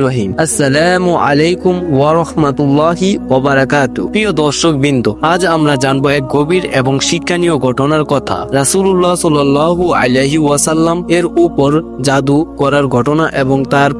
রহিম আসসালামু আলাইকুম প্রিয় দর্শক আজ আমরা জানব এক গভীর এবং ঘটনার কথা। ওয়াসাল্লাম এর উপর জাদু করার ঘটনা এবং তার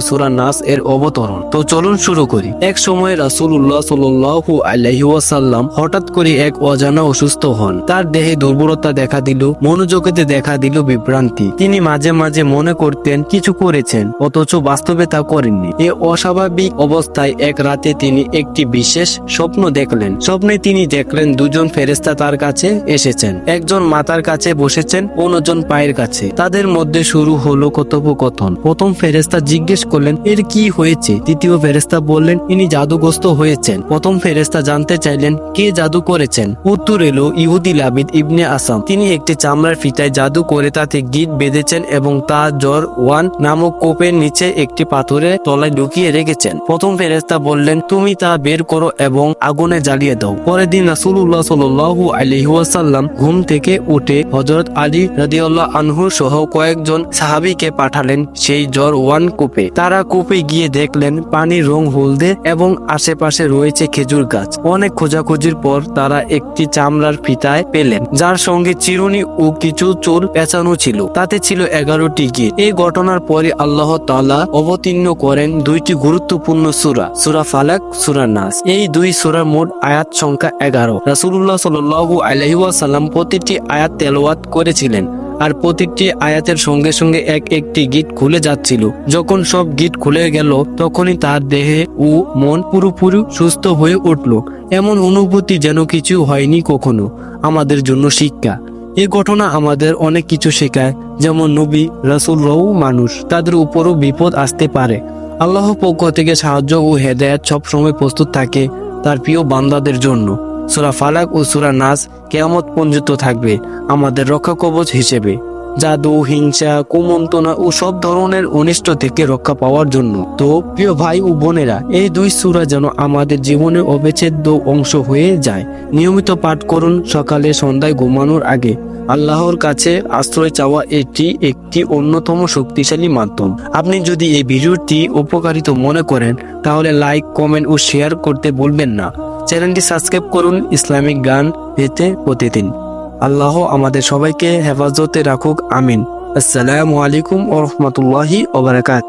সূরা নাস এর অবতরণ। তো চলুন শুরু করি। এক সময় রাসূলুল্লাহ সাল্লাল্লাহু আলাইহি ওয়াসাল্লাম হঠাৎ করে এক অজানা অসুস্থ হন। তার দেহে দুর্বলতা দেখা দিল, মনোযোগেতে দেখা দিল বিভ্রান্তি। তিনি মাঝে মাঝে মনে করতেন কিছু করেছেন। অথচ বাস্তবে তা করেননি। এ অস্বাভাবিক অবস্থায় এক রাতে তিনি একটি বিশেষ স্বপ্ন দেখলেন। স্বপ্নে তিনি দেখলেন দুজন ফেরেস্তা তার কাছে এসেছেন। একজন মাথার কাছে বসেছেন, অন্যজন পায়ের কাছে। তাদের মধ্যে শুরু হলো কথোপকথন। প্রথম ফেরেস্তা জিজ্ঞেস করলেন, এর কি হয়েছে? দ্বিতীয় ফেরেস্তা বললেন, ইনি জাদুগ্রস্ত হয়েছেন। প্রথম ফেরেস্তা জানতে চাইলেন, কে জাদু করেছেন? উত্তর এলো, ইহুদি লাবিদ ইবনে আসাম। তিনি একটি চামড়ার ফিতায় জাদু করে তাতে গিট বেঁধেছেন এবং তা জ্বর ওয়ান নামক কোপের নিচে একটি পাথরের তলায় ঢুকিয়ে রেখেছেন। প্রথম ফেরেস্তা বললেন, তুমি তা বের করো এবং আগুনে জ্বালিয়ে দাও। পরের দিন রাসূলুল্লাহ সাল্লাল্লাহু আলাইহি ওয়াসাল্লাম ঘুম থেকে উঠে হযরত আলী রাদিয়াল্লাহু আনহু সহ কয়েকজন সাহাবীকে পাঠালেন সেই জ্বর ওয়ান কূপে। তারা কূপে গিয়ে দেখলেন পানির রং হলদে এবং আশেপাশে রয়েছে খেজুর গাছ। অনেক খোঁজাখুঁজির পর তারা একটি চামড়ার ফিতায় পেলেন, যার সঙ্গে চিরুনি ও কিছু চুল পেঁচানো ছিল। তাতে ছিল এগারোটি গিট। এই ঘটনার পরে আল্লাহ তালা অবতীর্ণ করেন দুইটি গুরুত্বপূর্ণ সূরা, সুরা ফালাক, সূরা নাস। এই দুই সূরার মোট আয়াত সংখ্যা এগারো। রাসূলুল্লাহ সাল্লাল্লাহু আলাইহি ওয়াসাল্লাম প্রতিটি আয়াত তেলাওয়াত করেছিলেন আর প্রতিটি আয়াতের সঙ্গে সঙ্গে এক একটি গিট খুলে যাচ্ছিল। যখন সব গিট খুলে গেল, তখনই তার দেহে ও মন পুরোপুরি সুস্থ হয়ে উঠল। এমন অনুভূতি যেন কিছু হয়নি কখনো। আমাদের জন্য শিক্ষা। এই ঘটনা আমাদের অনেক কিছু শেখায়, যেমন নবী, রাসুলরাও মানুষ, তাদের উপরও বিপদ আসতে পারে। আল্লাহ পক্ষ থেকে সাহায্য ও হেদায়েত সবসময় প্রস্তুত থাকে তার প্রিয় বান্দাদের জন্য। সুরা ফালাক ও সুরা নাস কেয়ামত পঞ্জিত থাকবে, আমাদের রক্ষা কবচ হিসেবে। জাদু, হিংসা কুমন্তনা ও সব ধরনের অনিষ্ট থেকে রক্ষা পাওয়ার জন্য। তো, প্রিয় ভাই ও বোনেরা, এই দুই সূরা যেন আমাদের জীবনের অবিচ্ছেদ্য অংশ হয়ে যায়। নিয়মিত পাঠ করুন সকালে সন্ধ্যায় ঘুমানোর আগে। আল্লাহর কাছে আশ্রয় চাওয়া এটি একটি অন্যতম শক্তিশালী মাধ্যম। আপনি যদি এই ভিডিওটি উপকারিত মনে করেন, তাহলে লাইক, কমেন্ট ও শেয়ার করতে ভুলবেন না। চ্যানেলটি সাবস্ক্রাইব করুন ইসলামিক গান পেতে প্রতিদিন। আল্লাহ আমাদের সবাইকে হেফাজতে রাখুক আমিন। আসসালামু আলাইকুম ও রহমতুল্লাহি ওবরাকাত